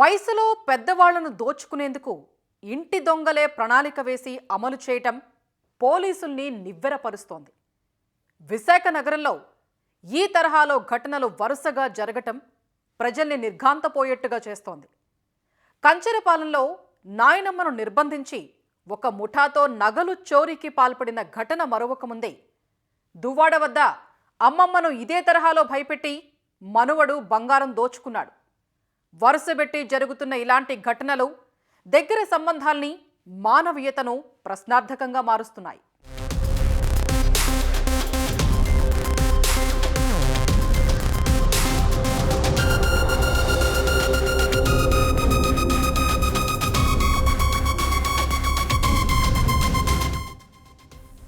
వయసులో పెద్దవాళ్ళను దోచుకునేందుకు ఇంటి దొంగలే ప్రణాళిక వేసి అమలు చేయటం పోలీసుల్ని నివ్వెరపరుస్తోంది. విశాఖ నగరంలో ఈ తరహాలో ఘటనలు వరుసగా జరగటం ప్రజల్ని నిర్ఘాంతపోయేట్టుగా చేస్తోంది. కంచెరపాలెంలో నాయనమ్మను నిర్బంధించి ఒక ముఠాతో నగలు చోరీకి పాల్పడిన ఘటన మరొక ముందే దువ్వాడ వద్ద అమ్మమ్మను ఇదే తరహాలో భయపెట్టి మనువడు బంగారం దోచుకున్నాడు. వరుసబెట్టి జరుగుతున్న ఇలాంటి ఘటనలు దగ్గర సంబంధాల్ని మానవీయతను ప్రశ్నార్థకంగా మారుస్తున్నాయి.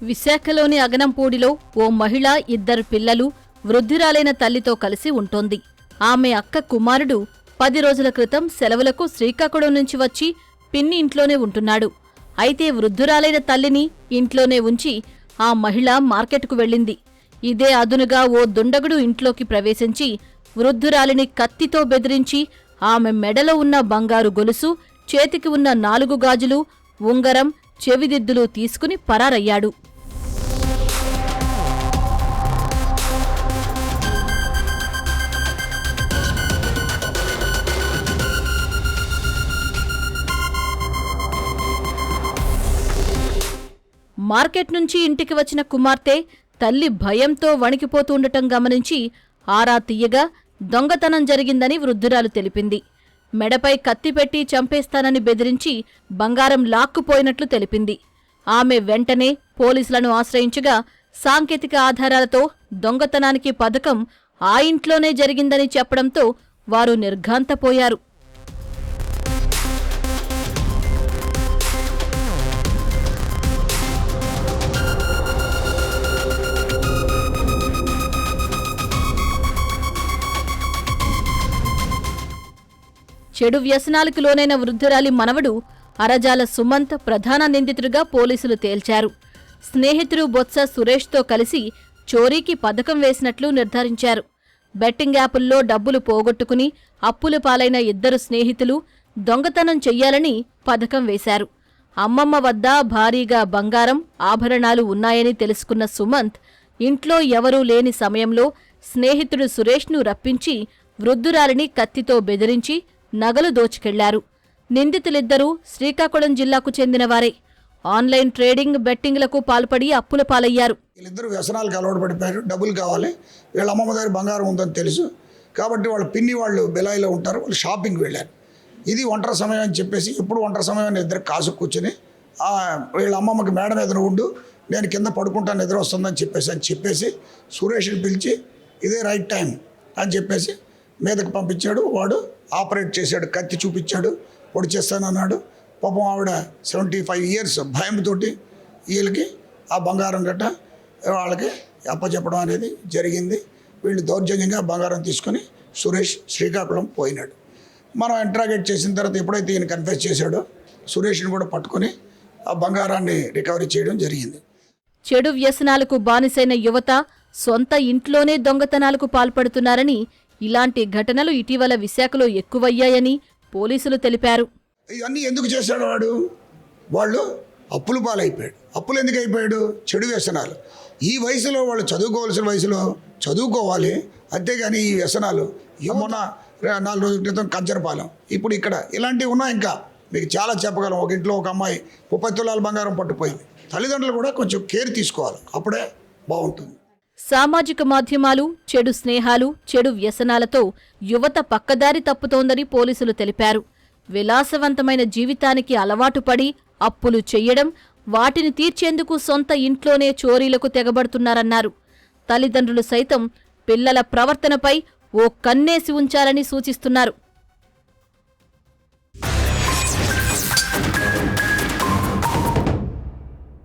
విశాఖలోని అగనంపూడిలో ఓ మహిళ ఇద్దరు పిల్లలు వృద్ధురాలైన తల్లితో కలిసి ఉంటోంది. ఆమె అక్క కుమారుడు పది రోజుల క్రితం సెలవులకు శ్రీకాకుళం నుంచి వచ్చి పిన్ని ఇంట్లోనే ఉంటున్నాడు. అయితే వృద్ధురాలైన తల్లిని ఇంట్లోనే ఉంచి ఆ మహిళ మార్కెట్కు వెళ్ళింది. ఇదే అదునుగా ఓ దుండగుడు ఇంట్లోకి ప్రవేశించి వృద్ధురాలిని కత్తితో బెదిరించి ఆమె మెడలో ఉన్న బంగారు గొలుసు చేతికి ఉన్న నాలుగు గాజులు ఉంగరం చెవిదిద్దులు తీసుకుని పరారయ్యాడు. మార్కెట్ నుంచి ఇంటికి వచ్చిన కుమార్తె తల్లి భయంతో వణికిపోతుండటం గమనించి ఆరా తీయగా దొంగతనం జరిగిందని వృద్ధురాలు తెలిపింది. మెడపై కత్తిపెట్టి చంపేస్తానని బెదిరించి బంగారం లాక్కుపోయినట్లు తెలిపింది. ఆమె వెంటనే పోలీసులను ఆశ్రయించగా సాంకేతిక ఆధారాలతో దొంగతనానికి పథకం ఆ ఇంట్లోనే జరిగిందని చెప్పడంతో వారు నిర్ఘాంతపోయారు. చెడు వ్యసనాలకు లోనైన వృద్ధురాలి మనవడు అరజాల సుమంత్ ప్రధాన నిందితుడిగా పోలీసులు తేల్చారు. స్నేహితుడు బొత్స సురేష్తో కలిసి చోరీకి పథకం వేసినట్లు నిర్ధారించారు. బెట్టింగ్ యాపుల్లో డబ్బులు పోగొట్టుకుని అప్పులు పాలైన ఇద్దరు స్నేహితులు దొంగతనం చెయ్యాలని పథకం వేశారు. అమ్మమ్మ వద్ద భారీగా బంగారం ఆభరణాలు ఉన్నాయని తెలుసుకున్న సుమంత్ ఇంట్లో ఎవరూ లేని సమయంలో స్నేహితుడు సురేష్ను రప్పించి వృద్ధురాలిని కత్తితో బెదిరించి నగలు దోచుకెళ్ళారు. నిందితులిద్దరూ శ్రీకాకుళం జిల్లాకు చెందినవారే. ఆన్లైన్ ట్రేడింగ్ బెట్టింగ్లకు పాల్పడి అప్పుల పాలయ్యారు. వీళ్ళిద్దరు వ్యసనాలకు అలవాటు పడిపోయారు. డబ్బులు కావాలి. వీళ్ళ అమ్మమ్మ దగ్గర బంగారం ఉందని తెలుసు. కాబట్టి వాళ్ళ పిన్ని వాళ్ళు బెలాయిలో ఉంటారు. వాళ్ళు షాపింగ్ వెళ్ళారు. ఇది ఒంటరి సమయం అని చెప్పేసి ఎప్పుడు ఒంటరి సమయం అని ఇద్దరు కాసు కూర్చుని వీళ్ళ అమ్మమ్మకి మేడం ఎదురు ఉండు నేను కింద పడుకుంటాను నిద్ర వస్తుందని చెప్పేసి అని చెప్పేసి సురేష్ని పిలిచి ఇదే రైట్ టైం అని చెప్పేసి మీదకి పంపించాడు. వాడు ఆపరేట్ చేశాడు. కత్తి చూపించాడు. పొడి చేస్తానన్నాడు పాపం ఆవిడ సెవెంటీ ఫైవ్ ఇయర్స్ భయంతోటి వీళ్ళకి ఆ బంగారం గట్ట వాళ్ళకి అప్పచెప్పడం అనేది జరిగింది. వీళ్ళు దౌర్జన్యంగా బంగారం తీసుకొని సురేష్ శ్రీకాకుళం పోయినాడు. మనం ఇంట్రాగేట్ చేసిన తర్వాత ఎప్పుడైతే ఈయన కన్ఫెస్ చేశాడో సురేష్ని కూడా పట్టుకొని ఆ బంగారాన్ని రికవరీ చేయడం జరిగింది. చెడు వ్యసనాలకు బానిసైన యువత సొంత ఇంట్లోనే దొంగతనాలకు పాల్పడుతున్నారని ఇలాంటి ఘటనలు ఇటీవల విశాఖలో ఎక్కువయ్యాయని పోలీసులు తెలిపారు. ఇవన్నీ ఎందుకు చేశాడు వాడు? వాళ్ళు అప్పులు పాలైపోయాడు. అప్పులు ఎందుకు అయిపోయాడు? చెడు వ్యసనాలు. ఈ వయసులో వాళ్ళు చదువుకోవాల్సిన వయసులో చదువుకోవాలి. అంతేగాని ఈ వ్యసనాలు ఇక మొన్న నాలుగు రోజుల క్రితం కంచరపాలెం ఇప్పుడు ఇక్కడ ఇలాంటివి ఉన్నాయి ఇంకా. మీకు చాలా చెప్పగలం. ఒక ఇంట్లో ఒక అమ్మాయి ముప్పై తులాల బంగారం పట్టుపోయింది. తల్లిదండ్రులు కూడా కొంచెం కేర్ తీసుకోవాలి. అప్పుడే బాగుంటుంది. సామాజిక మాధ్యమాలు చెడు స్నేహాలు చెడు వ్యసనాలతో యువత పక్కదారి తప్పుతోందని పోలీసులు తెలిపారు. విలాసవంతమైన జీవితానికి అలవాటు పడి అప్పులు చెయ్యడం వాటిని తీర్చేందుకు సొంత ఇంట్లోనే చోరీలకు తెగబడుతున్నారన్నారు. తల్లిదండ్రులు సైతం పిల్లల ప్రవర్తనపై ఓ కన్నేసి ఉంచాలని సూచిస్తున్నారు.